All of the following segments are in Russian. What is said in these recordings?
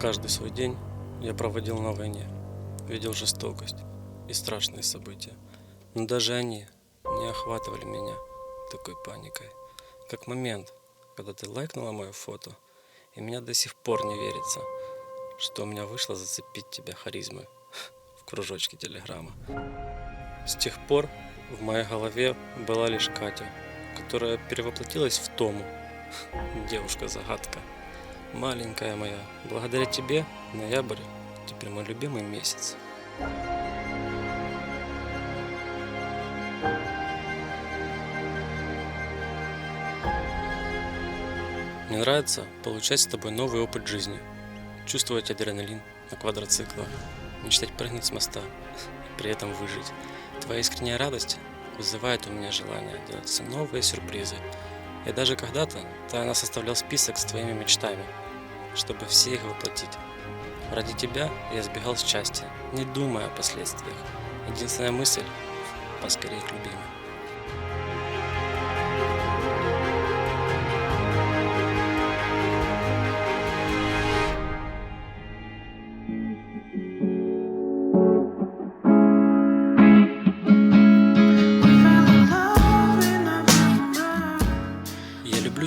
Каждый свой день я проводил на войне, видел жестокость и страшные события. Но даже они не охватывали меня такой паникой, как момент, когда ты лайкнула мое фото, и меня до сих пор не верится, что у меня вышло зацепить тебя харизмой в кружочке телеграмма. С тех пор в моей голове была лишь Катя, которая перевоплотилась в Тому, девушка-загадка. Маленькая моя, благодаря тебе ноябрь теперь мой любимый месяц. Мне нравится получать с тобой новый опыт жизни, чувствовать адреналин на квадроциклах, мечтать прыгнуть с моста и при этом выжить. Твоя искренняя радость вызывает у меня желание делать новые сюрпризы. И даже когда-то тайно составлял список с твоими мечтами, чтобы все их воплотить. Ради тебя я сбегал с части, не думая о последствиях. Единственная мысль – поскорее к любимой.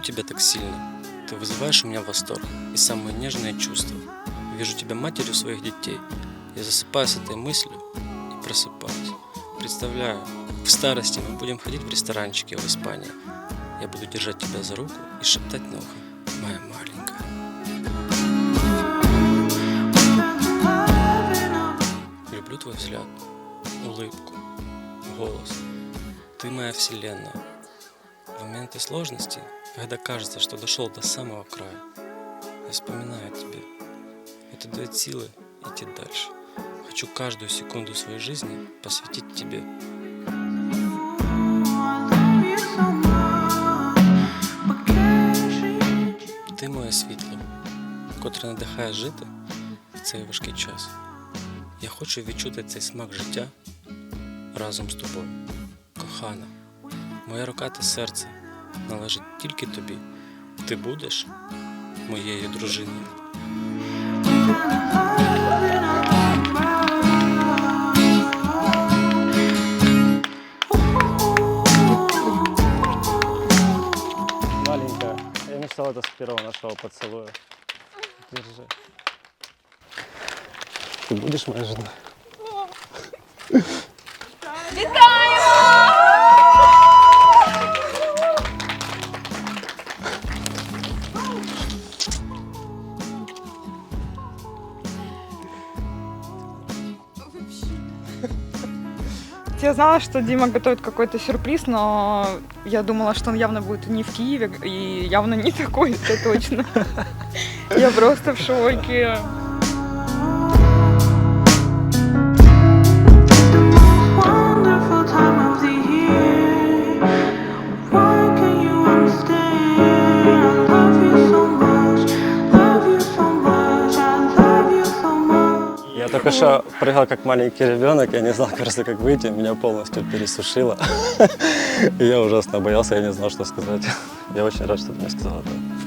Тебя так сильно. Ты вызываешь у меня восторг и самые нежные чувства. Вижу тебя матерью своих детей. Я засыпаю с этой мыслью и просыпаюсь. Представляю, в старости мы будем ходить в ресторанчики в Испании. Я буду держать тебя за руку и шептать на ухо. Моя маленькая. Люблю твой взгляд, улыбку, голос. Ты моя вселенная. В моменты сложности, когда кажется, что дошел до самого края, я вспоминаю о тебе. Это дает силы идти дальше. Хочу каждую секунду своей жизни посвятить тебе. Ти моє світло, котре надихає жити в цей важкий час. Я хочу відчути цей смак життя разом з тобою. Кохана, Моя рука та серце належить тільки тобі. Ти будеш моєю дружиною. Маленькая. Я мечтал это с первого нашего поцелуя. Держи. Ты будешь моя жена? Я знала, что Дима готовит какой-то сюрприз, но я думала, что он явно будет не в Киеве и явно не такой, это точно. Я просто в шоке. Только прыгал как маленький ребенок, я не знал просто как выйти, меня полностью пересушило. И я ужасно боялся, я не знал, что сказать. Я очень рад, что ты мне сказала это.